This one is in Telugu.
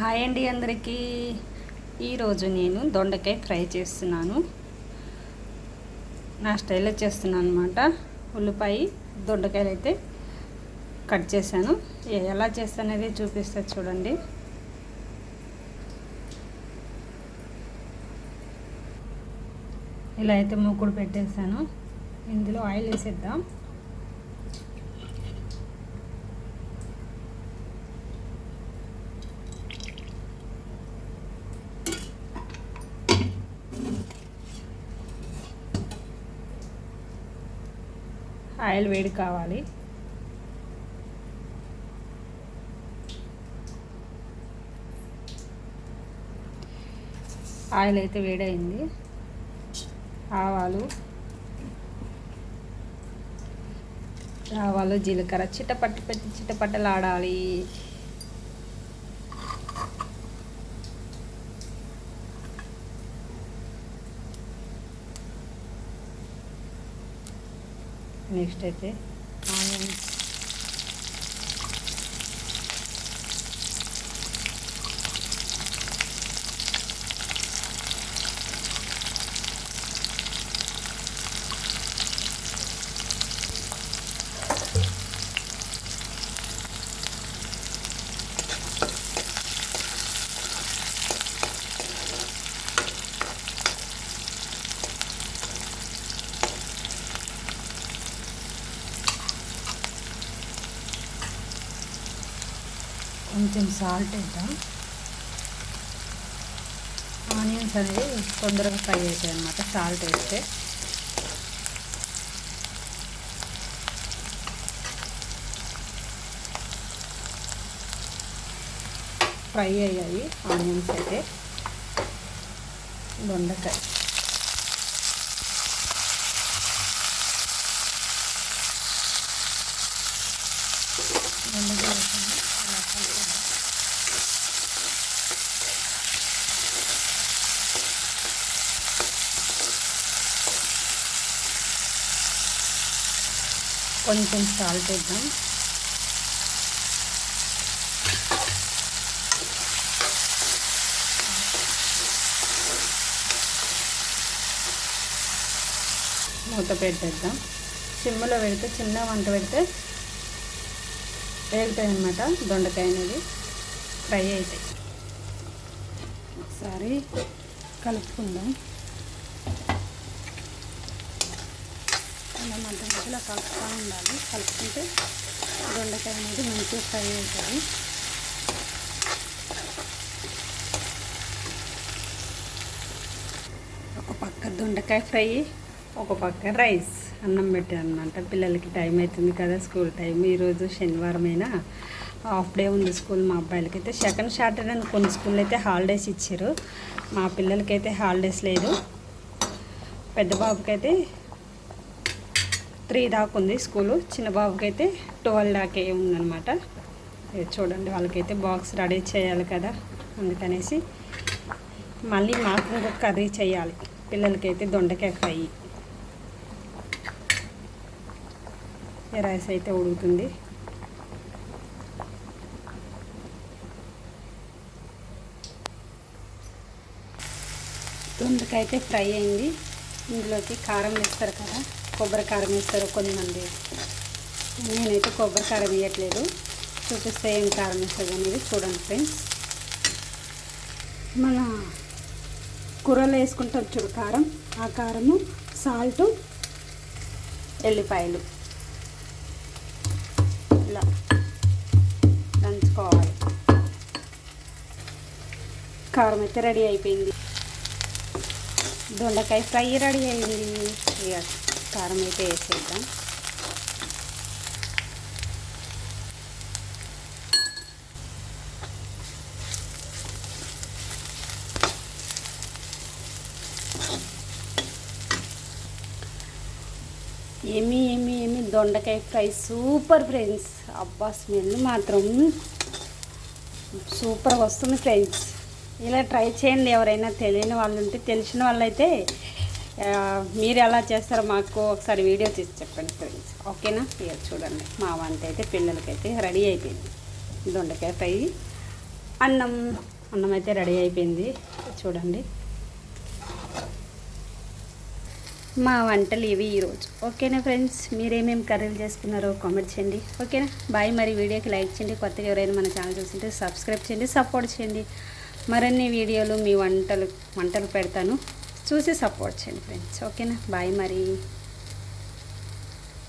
హాయ్ అండి అందరికీ. ఈరోజు నేను దొండకాయ ఫ్రై చేస్తున్నాను. నా స్టైల్లో చేస్తున్నాను అనమాట ఉల్లిపాయ దొండకాయలు అయితే కట్ చేశాను. ఎలా చేస్తాననేది చూపిస్తా చూడండి. ఇలా అయితే మూకుడు పెట్టేశాను. ఇందులో ఆయిల్ వేసేద్దాం. ఆయిల్ వేడి కావాలి. ఆయిల్ అయితే వేడైంది ఆవాలు. ఆవాలు జీలకర్ర. చిట్టపట్టు పెట్టి చిట్టపట్టలాడాలి నెక్స్ట్ అయితే ఆనియన్స్ కొంచెం సాల్ట్ వేద్దాం. ఆనియన్స్ అనేది తొందరగా ఫ్రై అవుతాయి అన్నమాట సాల్ట్ వేస్తే. ఫ్రై అయ్యాయి ఆనియన్స్ అయితే. దొండకాయ దొండకాయ వేసాను. ఇలా కలుపుకుందాం. కొంచెం సాల్ట్ వేద్దాం మూత పెట్టేద్దాం సిమ్లో పెడితే చిన్న వంట పెడితే వేగుతాయి అనమాట దొండకాయ అనేది. ఫ్రై అవుతాయి ఒకసారి కలుపుకుందాం. అలా మధ్య మధ్యలో కలుపుతూ ఉండాలి. కలుపుకుంటే దొండకాయ అనేది మంచిగా ఫ్రై అవుతుంది. ఒక పక్క దొండకాయ ఫ్రై ఒక పక్క రైస్. అన్నం పెట్టాను అనమాట పిల్లలకి టైం అవుతుంది కదా స్కూల్ టైం. ఈరోజు శనివారం అయినా హాఫ్ డే ఉంది స్కూల్ మా అబ్బాయిలకి అయితే సెకండ్ సాటర్డే అని కొన్ని స్కూల్ అయితే హాలిడేస్ ఇచ్చారు. మా పిల్లలకైతే హాలిడేస్ లేదు. పెద్ద బాబుకి అయితే త్రీ దాకా ఉంది స్కూలు. చిన్న బాబుకైతే అయితే ట్వెల్వ్ దాకే ఉందన్నమాట. చూడండి వాళ్ళకైతే బాక్స్ రెడీ చేయాలి కదా అందుకనేసి మళ్ళీ మాకు ఇంకొక కర్రీ చేయాలి. పిల్లలకైతే దొండకాయ ఫ్రై. రైస్ అయితే ఉడుకుతుంది. దొండకాయ ఫ్రై అయింది. ఇందులోకి కారం వేస్తారు కదా కొబ్బరి కారం వేస్తారు కొంతమంది. నేనైతే కొబ్బరి కారం వేయట్లేదు. చూపిస్తే ఏం కారం వేస్తుంది అనేది చూడండి ఫ్రెండ్స్. మన కూరలో వేసుకుంటాం చూడు కారం. ఆ కారము సాల్ట్ ఎల్లిపాయలు. కారం అయితే రెడీ అయిపోయింది. దొండకాయ ఫ్రై రెడీ అయింది. ఇక కారం అయితే వేసేద్దాం. ఏమి ఏమి ఏమి? దొండకాయ ఫ్రై సూపర్ ఫ్రెండ్స్. అబ్బా స్మెల్ మాత్రం సూపర్గా వస్తుంది ఫ్రెండ్స్. ఇలా ట్రై చేయండి ఎవరైనా తెలియని వాళ్ళు ఉంటే తెలిసిన వాళ్ళైతే మీరు ఎలా చేస్తారో మాకు ఒకసారి వీడియో తీసి చెప్పండి ఫ్రెండ్స్ ఓకేనా? ఇక చూడండి. మా వంట అయితే పిల్లలకైతే రెడీ అయిపోయింది. దొండకాయ ఫ్రై. అన్నం అన్నం అయితే రెడీ అయిపోయింది. చూడండి. మా వంటలు ఇవి ఈరోజు. ఓకేనా ఫ్రెండ్స్ మీరేమేమి కర్రీలు చేసుకున్నారో కామెంట్ చేయండి. ఓకేనా? బాయ్. మరి వీడియోకి లైక్ చేయండి. కొత్తగా ఎవరైనా మన ఛానల్ చూస్తుంటే సబ్స్క్రైబ్ చేయండి. సపోర్ట్ చేయండి. మరిన్ని వీడియోలు మీ వంటలు వంటలు పెడతాను. చూసి సపోర్ట్ చేయండి ఫ్రెండ్స్ ఓకేనా బాయ్ మరి.